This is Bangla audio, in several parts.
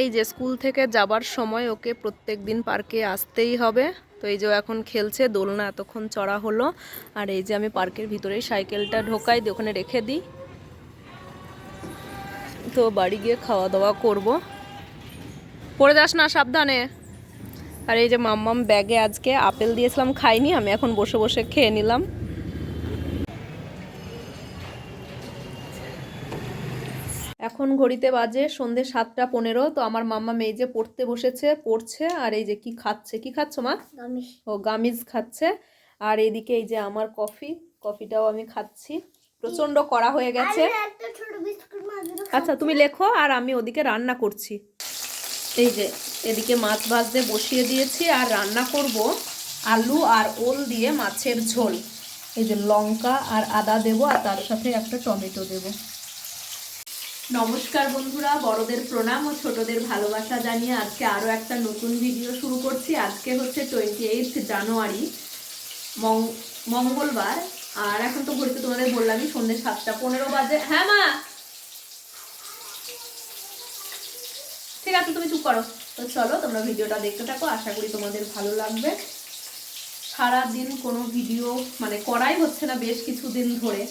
এই যে স্কুল থেকে যাবার সময় ওকে প্রত্যেক দিন পার্কে আসতেই হবে। তো এই যে এখন খেলছে, দোলনা এতক্ষণ চড়া হলো। আর এই যে আমি পার্কের ভিতরেই সাইকেলটা ঢোকাই, দিয়ে ওখানে রেখে দিই। তো বাড়ি গিয়ে খাওয়া দাওয়া করব। পড়ে যাস না, সাবধানে। আর এই যে মাম্মাম ব্যাগে আজকে আপেল দিয়েছিলাম, খাইনি, আমি এখন বসে বসে খেয়ে নিলাম। এখন ঘড়িতে বাজে সন্ধে সাতটা পনেরো তো আমার মাম্মা মেয়ে যে পড়তে বসেছে পড়ছে আর এই যে কি খাচ্ছে কি খাচ্ছ মা? ও গামিজ খাচ্ছে আর এদিকে এই যে আমার কফি কফিটাও আমি খাচ্ছি প্রচণ্ড কড়া হয়ে গেছে। আচ্ছা তুমি লেখো আর আমি ওদিকে রান্না করছি। এই যে এদিকে মাছ ভাজতে বসিয়ে দিয়েছি আর রান্না করব আলু আর ওল দিয়ে মাছের ঝোল। এই যে লঙ্কা আর আদা দেব আর তার সাথে একটা টমেটো দেব। নমস্কার বন্ধুরা, বড়দের প্রণাম ও ছোটদের ভালোবাসা জানিয়ে আজকে আরও একটা নতুন ভিডিও শুরু করছি। আজকে হচ্ছে টোয়েন্টি এইট জানুয়ারি মঙ্গলবার। আর এখন তো ঘড়িতে তোমাদের বললামই সন্ধ্যে সাতটা পনেরো বাজে। হ্যাঁ মা! ঠিক আছে, তুমি চুপ করো। তো চলো, তোমরা ভিডিওটা দেখতে থাকো, আশা করি তোমাদের ভালো লাগবে। সারাদিন কোনো ভিডিও মানে করাই হচ্ছে না, বেশ কিছুদিন ধরে।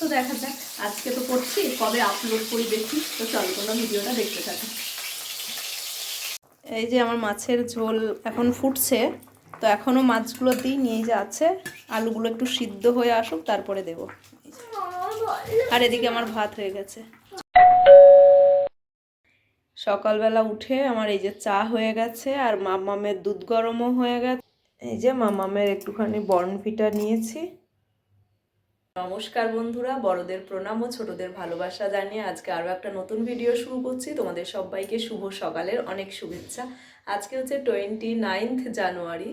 তো দেখা যাক, আজকে তো করছি, কবে আপলোড করি দেখি। তো চলো, তোমরা ভিডিওটা দেখতে থাকো। এই যে আমার মাছের ঝোল এখন ফুটছে, তো এখনও মাছগুলো দিই, নিয়ে যে আছে। আলুগুলো একটু সিদ্ধ হয়ে আসুক, তারপরে দেবো। আর এদিকে আমার ভাত হয়ে গেছে। সকালবেলা উঠে আমার এই যে চা হয়ে গেছে, আর মামামের দুধ গরমও হয়ে গেছে। এই যে মামামের একটুখানি বর্নভিটা নিয়েছি। নমস্কার বন্ধুরা, বড়দের প্রণাম ও ছোটদের ভালোবাসা জানিয়ে আজকে আরও একটা নতুন ভিডিও শুরু করছি। তোমাদের সবাইকে শুভ সকালের অনেক শুভেচ্ছা। আজকে হচ্ছে টোয়েন্টি নাইনথ জানুয়ারি,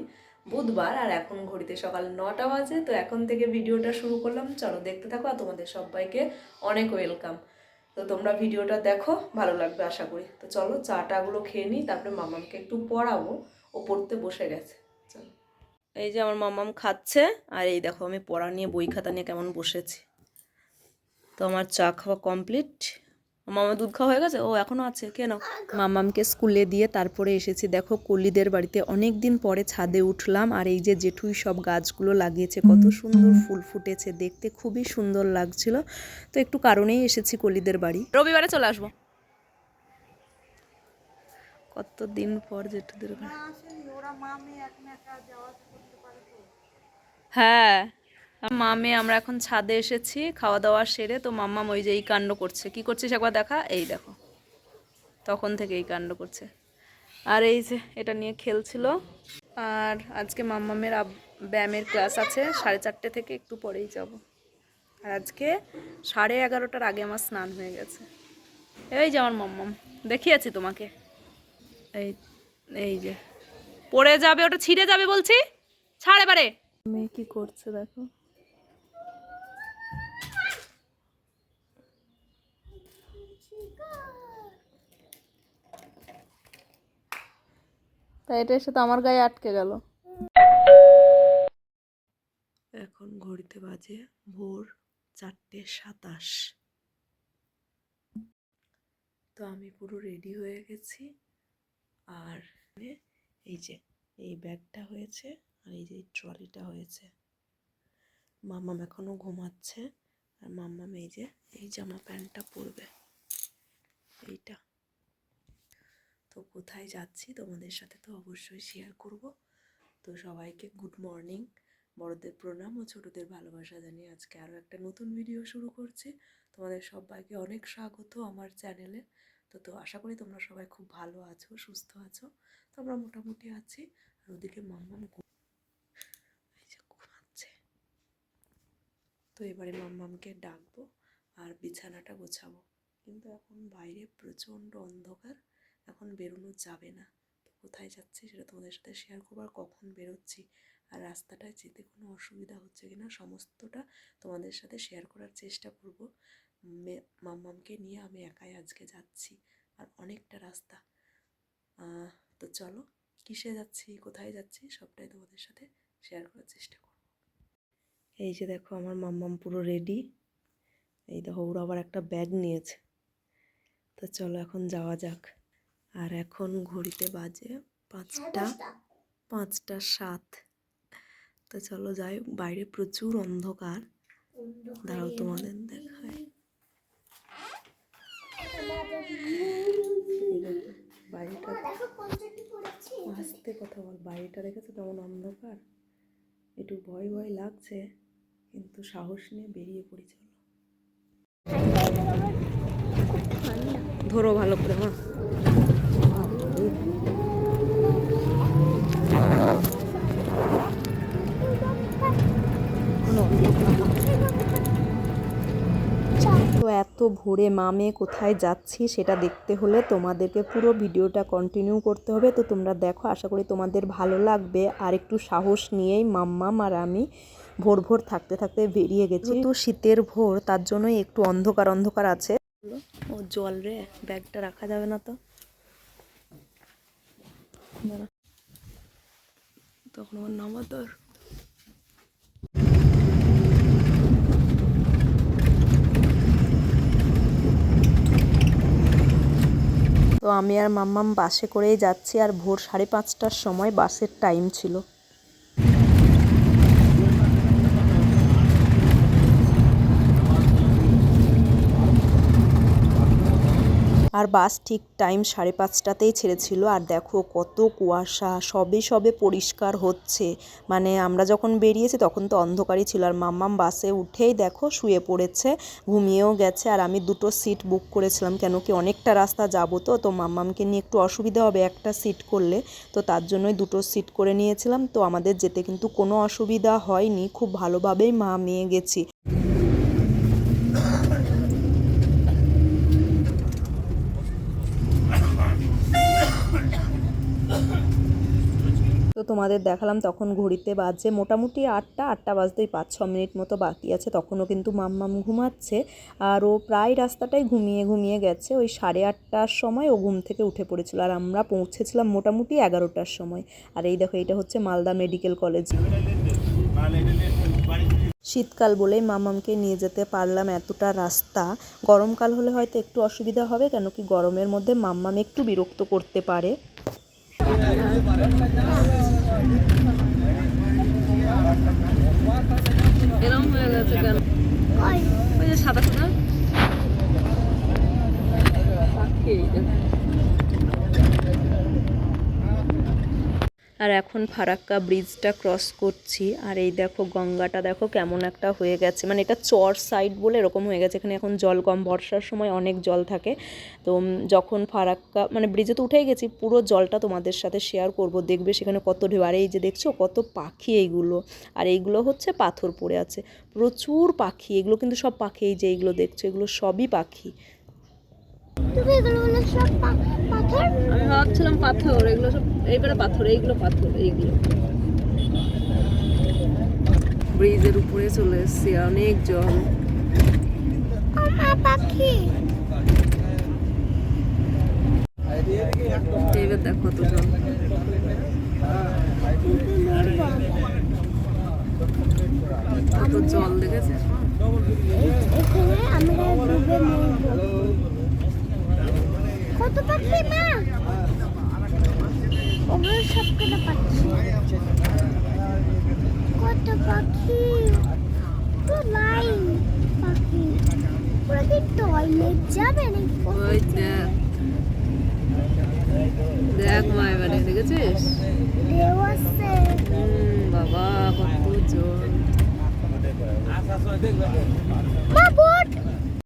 বুধবার, আর এখন ঘড়িতে সকাল নটা বাজে, তো এখন থেকে ভিডিওটা শুরু করলাম। চলো দেখতে থাকো, আর তোমাদের সবাইকে অনেক ওয়েলকাম। তো তোমরা ভিডিওটা দেখো, ভালো লাগবে আশা করি। তো চলো চাটাগুলো খেয়ে নিই, তারপরে মামামকে একটু পড়াবো, ও পড়তে বসে গেছে। চলো। এই যে আমার মামাম খাচ্ছে আর এই দেখো আমি পড়া নিয়ে বই খাতা নিয়ে কেমন বসেছি। তো আমার চা খাওয়া কমপ্লিট মামা দুধ খাওয়া হয়ে গেছে? ও এখনও আছে কেন মামামকে স্কুলে দিয়ে তারপরে এসেছি। দেখো কলিদের বাড়িতে অনেক দিন পরে ছাদে উঠলাম আর এই যে জেঠুই সব গাছগুলো লাগিয়েছে কত সুন্দর ফুল ফুটেছে দেখতে খুবই সুন্দর লাগছিল। তো একটু কারণেই এসেছি কলিদের বাড়ি। রবিবারে চলে আসব। কত দিন পর জেঠুদের বাড়ি? হ্যাঁ। মামে আমরা এখন ছাদে এসেছি খাওয়া দাওয়া সেরে তো মাম্মাম ওই যে এই কাণ্ড করছে। কি করছিস একবার দেখা? এই দেখো। তখন থেকে এই কাণ্ড করছে। আর এই যে এটা নিয়ে খেলছিল। আর আজকে মাম্মামের ব্যায়ামের ক্লাস আছে, সাড়ে চারটে থেকে একটু পরেই যাব। আর আজকে সাড়ে এগারোটার আগে আমার স্নান হয়ে গেছে। এই যে আমার মাম্মাম, দেখিয়েছি তোমাকে। এই এই যে। পড়ে যাবে, ওটা ছিঁড়ে যাবে বলছি? ছাড় এবারে। মেয়ে কি করছে দেখো। তাই এটা এসে তো আমার গায়ে আটকে গেল। এখন ঘড়িতে বাজে ভোর চারটে সাতাশ। তো আমি পুরো রেডি হয়ে গেছি। আর এই যে, এই ব্যাগটা হয়েছে। আর এই যে ট্রলিটা হয়েছে। মাম্মাম এখনও ঘুমাচ্ছে আর মাম্মাম এই যে, এই জামা প্যান্টটা পরবে। এইটা। তো কোথায় যাচ্ছি তোমাদের সাথে তো অবশ্যই শেয়ার করব। তো সবাইকে গুড মর্নিং বড়দের প্রণাম ও ছোটদের ভালোবাসা জানিয়ে আজকে আরও একটা নতুন ভিডিও শুরু করছি। তোমাদের সবাইকে অনেক স্বাগত আমার চ্যানেলে তো তো আশা করি তোমরা সবাই খুব ভালো আছো, সুস্থ আছো। তো আমরা মোটামুটি আছি। আর ওদিকে মাম্মাম ঘু- এই যে ঘুমাচ্ছে তো এবারে মাম্মামকে ডাকবো আর বিছানাটা গোছাবো। কিন্তু এখন বাইরে প্রচণ্ড অন্ধকার, এখন বেরোনো যাবে না। তো কোথায় যাচ্ছি সেটা তোমাদের সাথে শেয়ার করব আর কখন বেরোচ্ছি আর রাস্তাটায় যেতে কোনো অসুবিধা হচ্ছে কিনা সমস্তটা তোমাদের সাথে শেয়ার করার চেষ্টা করব। মাম্মামকে নিয়ে আমি একাই আজকে যাচ্ছি আর অনেকটা রাস্তা। তো চলো, কিসে যাচ্ছি, কোথায় যাচ্ছি সবটাই তোমাদের সাথে শেয়ার করার চেষ্টা এই যে দেখো আমার মাম্মাম পুরো রেডি এই দেখো ওর আবার একটা ব্যাগ নিয়েছে। তো চলো এখন যাওয়া যাক। আর এখন ঘড়িতে বাজে পাঁচটা পাঁচটা সাত। তো চলো যাই, বাইরে প্রচুর অন্ধকার। দাঁড়াও তোমাদের দেখায় বাড়িটা পড়েছি কথা বল। বাড়িটা রেখেছে তেমন অন্ধকার? একটু ভয় ভয় লাগছে। কিন্তু সাহস নিয়ে বেরিয়ে পড়ি, চলো। ধরো ভালো করে মা তো এত ভোরে মামে কোথায় যাচ্ছি সেটা দেখতে হলে তোমাদেরকে পুরো ভিডিওটা কন্টিনিউ করতে হবে। তো তোমরা দেখো, আশা করি তোমাদের ভালো লাগবে। আর একটু সাহস নিয়েই মাম্মাম আর আমি ভোর ভোর থাকতে থাকতে বেরিয়ে গেছি। তো শীতের ভোর তার জন্যই একটু অন্ধকার অন্ধকার আছে। ও জল রে ব্যাগটা রাখা যাবে না তো। তখন আমার নামা তোর তো আমি আর মাম্মাম বাসে করেই যাচ্ছি আর ভোর সাড়ে পাঁচটার সময় বাসের টাইম ছিল। বাস ঠিক টাইম সাড়ে পাঁচটাতেই ছেড়েছিল। আর দেখো কত কুয়াশা, সবে সবে পরিষ্কার হচ্ছে। মানে আমরা যখন বেরিয়েছি তখন তো অন্ধকারই ছিল। আর মাম্মাম বাসে উঠেই দেখো শুয়ে পড়েছে, ঘুমিয়েও গেছে। আর আমি দুটো সিট বুক করেছিলাম, কেন কি অনেকটা রাস্তা যাব তো তো মাম্মামকে নিয়ে একটু অসুবিধা হবে একটা সিট করলে। তো তার জন্যই দুটো সিট করে নিয়েছিলাম। তো আমাদের যেতে কিন্তু কোনো অসুবিধা হয়নি। খুব ভালোভাবেই মা মেয়ে গেছি। তো তোমাদের দেখালাম তখন ঘড়িতে বাজে মোটামুটি আটটা আটটা বাজতেই পাঁচ, ছ মিনিট মতো বাকি আছে। তখনও কিন্তু মাম্মাম ঘুমাচ্ছে আর ও প্রায় রাস্তাটাই ঘুমিয়ে ঘুমিয়ে গেছে। ওই সাড়ে আটটার সময় ও ঘুম থেকে উঠে পড়েছিল আর আমরা পৌঁছেছিলাম মোটামুটি এগারোটার সময়। আর এই দেখো, এটা হচ্ছে মালদা মেডিকেল কলেজ। শীতকাল বলেই মামামকে নিয়ে যেতে পারলাম এতটা রাস্তা। গরমকাল হলে হয়তো একটু অসুবিধা হবে, কেন কি গরমের মধ্যে মাম্মাম একটু বিরক্ত করতে পারে। এরকম হয়ে গেছে কেন? ওই যে সাদা সাদা। আর এখন ফারাক্কা ব্রিজটা ক্রস করছি। আর এই দেখো গঙ্গাটা দেখো কেমন একটা হয়ে গেছে। মানে এটা চর সাইড বলে এরকম হয়ে গেছে। এখানে এখন জল কম, বর্ষার সময় অনেক জল থাকে। তো যখন ফারাক্কা মানে ব্রিজে তো উঠেই গেছি, পুরো জলটা তোমাদের সাথে শেয়ার করব। দেখবে সেখানে কত ঢেউ। আর এই যে দেখছ কত পাখি এইগুলো। আর এইগুলো হচ্ছে পাথর পড়ে আছে। প্রচুর পাখি। এগুলো কিন্তু সব পাখি, এই যে এইগুলো দেখছ, এগুলো সবই পাখি তুমি এগুলো বলে সব পা- পাথর আমি ভাবছিলাম পাথর এগুলো সব এইবারে পাথর এইগুলো পাথর এইগুলো। ব্রিজের উপরে চলে এসছি অনেক জল এবার দেখো কত জল কত জল দেখেছে আমরা কত পাখি মা ওগুলো সব কটা পাখি কত পাখি? তো লাইন পাখি। পুরো কি টয়লেট যাবে নাকি? ওই দেখ। দেখ মা এবারে দেখেছিস ঢেউ বাবা কত জল মা বোট!